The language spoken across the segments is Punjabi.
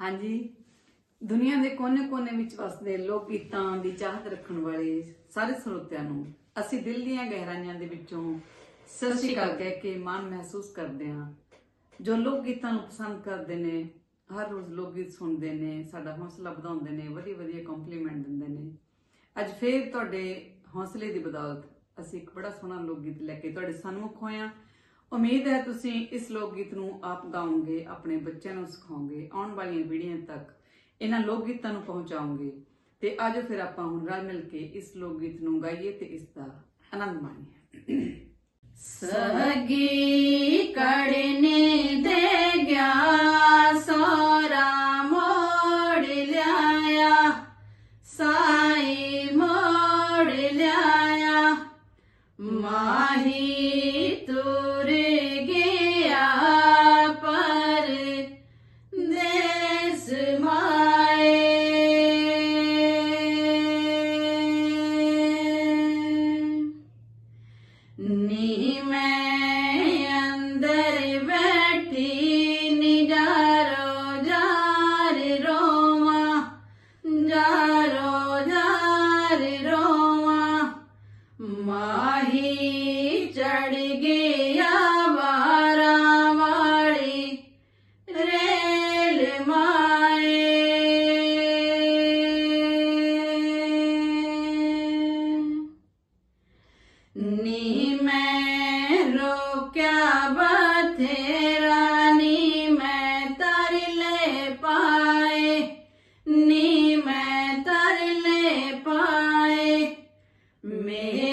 ਹਾਂਜੀ। ਦੁਨੀਆ ਦੇ ਕੋਨੇ-ਕੋਨੇ ਵਿੱਚ ਵਸਦੇ ਲੋਕ ਗੀਤਾਂ ਦੀ ਚਾਹਤ ਰੱਖਣ ਵਾਲੇ ਸਾਰੇ ਸਰੋਤਿਆਂ ਨੂੰ ਅਸੀਂ ਦਿਲ ਦੀਆਂ ਗਹਿਰਾਈਆਂ ਦੇ ਵਿੱਚੋਂ ਸਤਿ ਸ਼੍ਰੀ ਅਕਾਲ ਕਹਿ ਕੇ ਮਾਣ ਮਹਿਸੂਸ ਕਰਦੇ ਹਾਂ। ਜੋ ਲੋਕ ਗੀਤਾਂ ਨੂੰ ਪਸੰਦ ਕਰਦੇ ਨੇ, ਹਰ ਰੋਜ਼ ਲੋਕ ਗੀਤ ਸੁਣਦੇ ਨੇ, ਸਾਡਾ ਹੌਸਲਾ ਵਧਾਉਂਦੇ ਨੇ ਵਧੀਆ ਵਧੀਆ ਕੰਪਲੀਮੈਂਟ ਦਿੰਦੇ ਨੇ। ਅੱਜ ਫੇਰ ਤੁਹਾਡੇ ਹੌਸਲੇ ਦੀ ਬਦੌਲਤ ਅਸੀਂ ਇੱਕ ਬੜਾ ਸੋਹਣਾ ਲੋਕ ਗੀਤ ਲੈ ਕੇ ਤੁਹਾਡੇ ਸਨਮੁਖ ਹੋਏ ਹਾਂ। ਉਮੀਦ ਹੈ ਤੁਸੀਂ ਇਸ ਲੋਕ ਗੀਤ ਨੂੰ ਆਪ ਗਾਓਗੇ, ਆਪਣੇ ਬੱਚਿਆਂ ਨੂੰ ਸਿਖਾਓਗੇ, ਆਉਣ ਵਾਲੀਆਂ ਪੀੜ੍ਹੀਆਂ ਤੱਕ ਇਹਨਾਂ ਲੋਕ ਗੀਤਾਂ ਨੂੰ ਪਹੁੰਚਾਓਗੇ। ਤੇ ਆਜੋ ਫਿਰ ਆਪਾਂ ਹੁਣ ਰਲ ਮਿਲ ਕੇ ਇਸ ਲੋਕ ਗੀਤ ਨੂੰ ਗਾਈਏ ਤੇ ਇਸ ਦਾ ਆਨੰਦ ਮਾਣੀਏ। ਸਗੀ ਕੜਨੇ ਦੇ ਗਿਆ ਬਥੇਰਾ ਨੀ ਮੈਂ ਤਰਲੇ ਪਾਏ ਨੀ ਮੈਂ ਤਰਲੇ ਪਾਏ। ਮੇਰੇ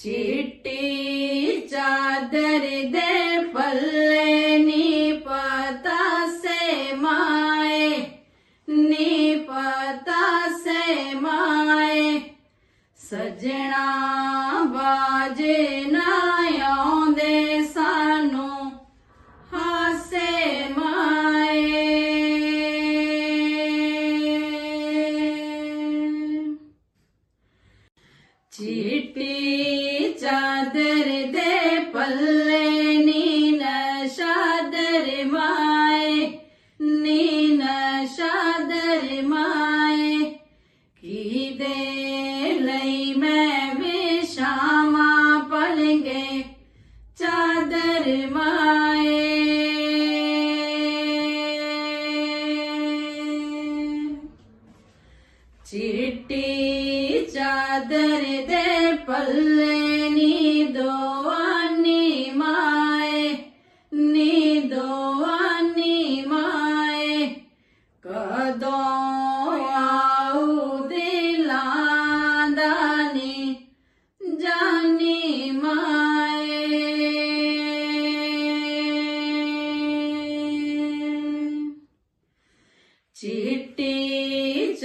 ਚਿੱਟੀ ਚਾਦਰ ਦੇ ਪੱਲੇ ਨੀ ਪਤਾ ਸੇ ਮਾਏ ਨੀ ਪਤਾ ਸੇ ਮਾਏ ਸਜਣਾ ਚਿੱਟੀ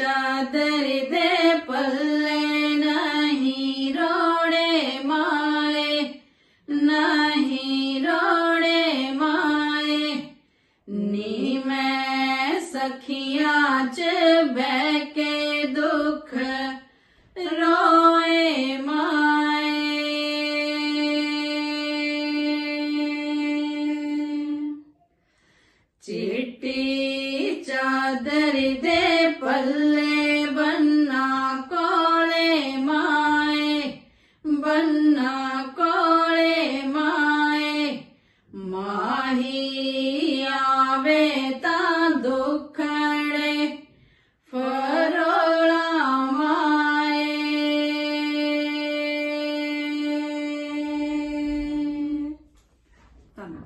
ਚਾਦਰ ਦੇ ਪੱਲੇ ਨਹੀਂ ਰੋੜੇ ਮਾਏ, ਨਹੀਂ ਰੋੜੇ ਮਾਏ। ਨੀ ਮੈਂ ਸਖੀਆਂ ਚ ਬਹਿ ਕੇ ਦੁੱਖ ਰੋਏ ਮਾਏ। ਚਿੱਟੀ